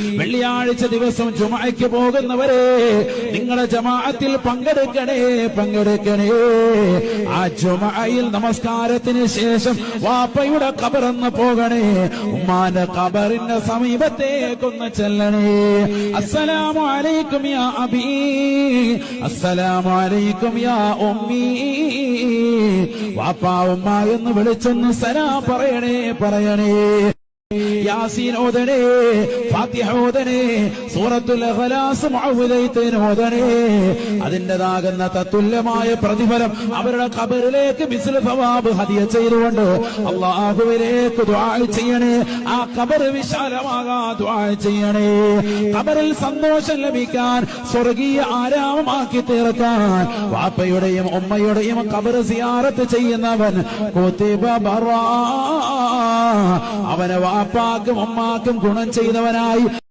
വെള്ളിയാഴ്ച ദിവസം ചുമയ്ക്ക് പോകുന്നവരെ നിങ്ങളെ ജമാഅത്തിൽ പങ്കെടുക്കണേ പങ്കെടുക്കണേ. ആ ചുമയിൽ നമസ്കാരത്തിന് ശേഷം വാപ്പയുടെ കബറന്ന് പോകണേ ഉമ്മാന്റെ കബറിന്റെ സമീപത്തേക്കൊന്ന് ചെല്ലണേ. അസ്സലാമു അലൈക്കും യാ അബി അസ്സലാമു അലൈക്കും യാ ഉമ്മീ. വാപ്പ ഉമ്മ എന്ന് വിളിച്ചൊന്ന് സലാം പറയണേ പറയണേ. യാസീൻ ഓതണേ ഫാത്തിഹ ഓതനേ സൂറത്തുൽ ഇഖ്ലാസ് മുഅവ്വിദൈത്തൈൻ ഓതണേ. അതിന്റെതാകുന്ന തത്തുല്യമായ പ്രതിഫലം അവരുടെ ഖബറിലേക്ക് മിസ്ല ഫവാബ് ഹദിയ ചെയ്തുകൊണ്ട് അല്ലാഹുവിലേക്ക് ദുആ ചെയ്യണേ. ആ ഖബർ വിശാലമാകാ ദുആ ചെയ്യണേ. ഖബറിൽ സന്തോഷം ലഭിക്കാൻ സ്വർഗീയ ആരാമമാക്കി തീർക്കാൻ വാപ്പയുടെയും ഉമ്മയുടെയും ഖബർ സിയാറത്ത് ചെയ്യുന്നവൻ കുതിബ ബറാ. അവനെ വാപ്പാക്കും അമ്മാക്കും ഗുണം ചെയ്തവനായി.